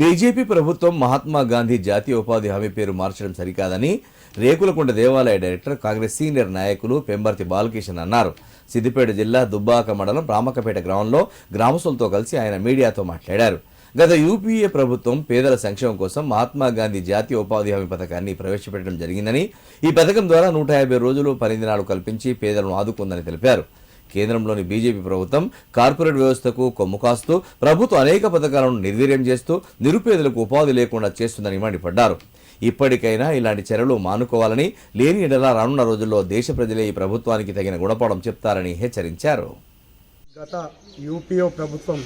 BJP ప్రభుత్వం మహాత్మా గాంధీ జాతీయ ఉపాధి హామీ పేరు మార్చడం సరికాదని రేకులకొండ దేవాలయ డైరెక్టర్ కాంగ్రెస్ సీనియర్ నాయకులు పెంబర్తి బాలకిషన్ అన్నారు. సిద్దిపేట జిల్లా దుబ్బాక మండలం రామక్కపేట గ్రామంలో గ్రామస్తులతో కలిసి ఆయన మీడియాతో మాట్లాడారు. గత యూపీఏ ప్రభుత్వం పేదల సంక్షేమం కోసం మహాత్మా గాంధీ జాతీయ ఉపాధి హామీ పథకాన్ని ప్రవేశపెట్టడం జరిగిందని ఈ పథకం ద్వారా నూట యాభై రోజులు పని దినాలు కల్పించి పేదలను ఆదుకుందని తెలిపారు. కేంద్రంలోని బీజేపీ ప్రభుత్వం కార్పొరేట్ వ్యవస్థకు కొమ్ము కాస్తూ ప్రభుత్వం అనేక పథకాలను నిర్వీర్యం చేస్తూ నిరుపేదలకు ఉపాధి లేకుండా చేస్తుందని మండిపడ్డారు. ఇప్పటికైనా ఇలాంటి చర్యలు మానుకోవాలని లేని ఎడల రానున్న రోజుల్లో దేశ ప్రజలే ఈ ప్రభుత్వానికి తగిన గుణపాఠం చెప్తారని హెచ్చరించారు. గత యూపీఓ ప్రభుత్వం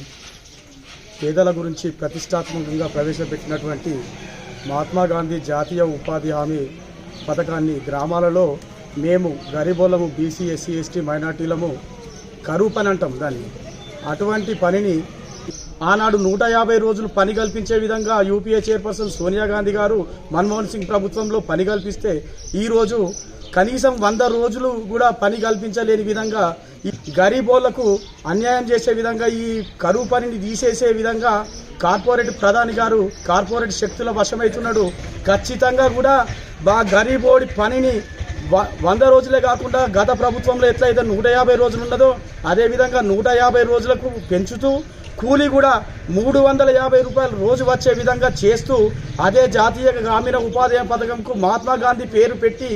పేదల గురించి ప్రతిష్టాత్మకంగా ప్రవేశపెట్టినటువంటి మహాత్మా గాంధీ జాతీయ ఉపాధి హామీ పథకాన్ని గ్రామాలలో మేము గరీబోలము బీసీ ఎస్సీ ఎస్టీ మైనార్టీలము కరువు పని అంటాం దాన్ని. అటువంటి పనిని ఆనాడు నూట యాభై రోజులు పని కల్పించే విధంగా యూపీఏ చైర్పర్సన్ సోనియా గాంధీ గారు మన్మోహన్ సింగ్ ప్రభుత్వంలో పని కల్పిస్తే ఈరోజు కనీసం వంద రోజులు కూడా పని కల్పించలేని విధంగా ఈ గరీబోళ్ళకు అన్యాయం చేసే విధంగా ఈ కరువు పనిని తీసేసే విధంగా కార్పొరేట్ ప్రధాని గారు కార్పొరేట్ శక్తుల వశమవుతున్నాడు ఖచ్చితంగా కూడా బా గరీబోడి పనిని వంద రోజులే కాకుండా గత ప్రభుత్వంలో ఎట్లయితే నూట యాభై రోజులు ఉన్నదో అదేవిధంగా నూట యాభై రోజులకు పెంచుతూ కూలీ కూడా మూడు వందల యాభై రూపాయలు రోజు వచ్చే విధంగా చేస్తూ అదే జాతీయ గ్రామీణ ఉపాధి పథకంకు మహాత్మా గాంధీ పేరు పెట్టి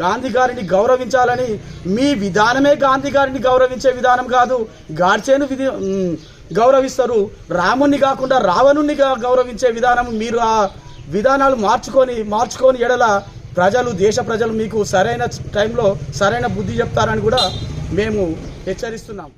గాంధీ గారిని గౌరవించాలని మీ విధానమే గాంధీ గారిని గౌరవించే విధానం కాదు గాడ్చేను విధి గౌరవిస్తారు రాముణ్ణి కాకుండా రావణుణ్ణిగా గౌరవించే విధానం మీరు ఆ విధానాలు మార్చుకొని మార్చుకొని ఎడల ప్రజలు దేశ ప్రజలు మీకు సరైన టైంలో సరైన బుద్ధి చెప్తారని కూడా మేము హెచ్చరిస్తున్నాం.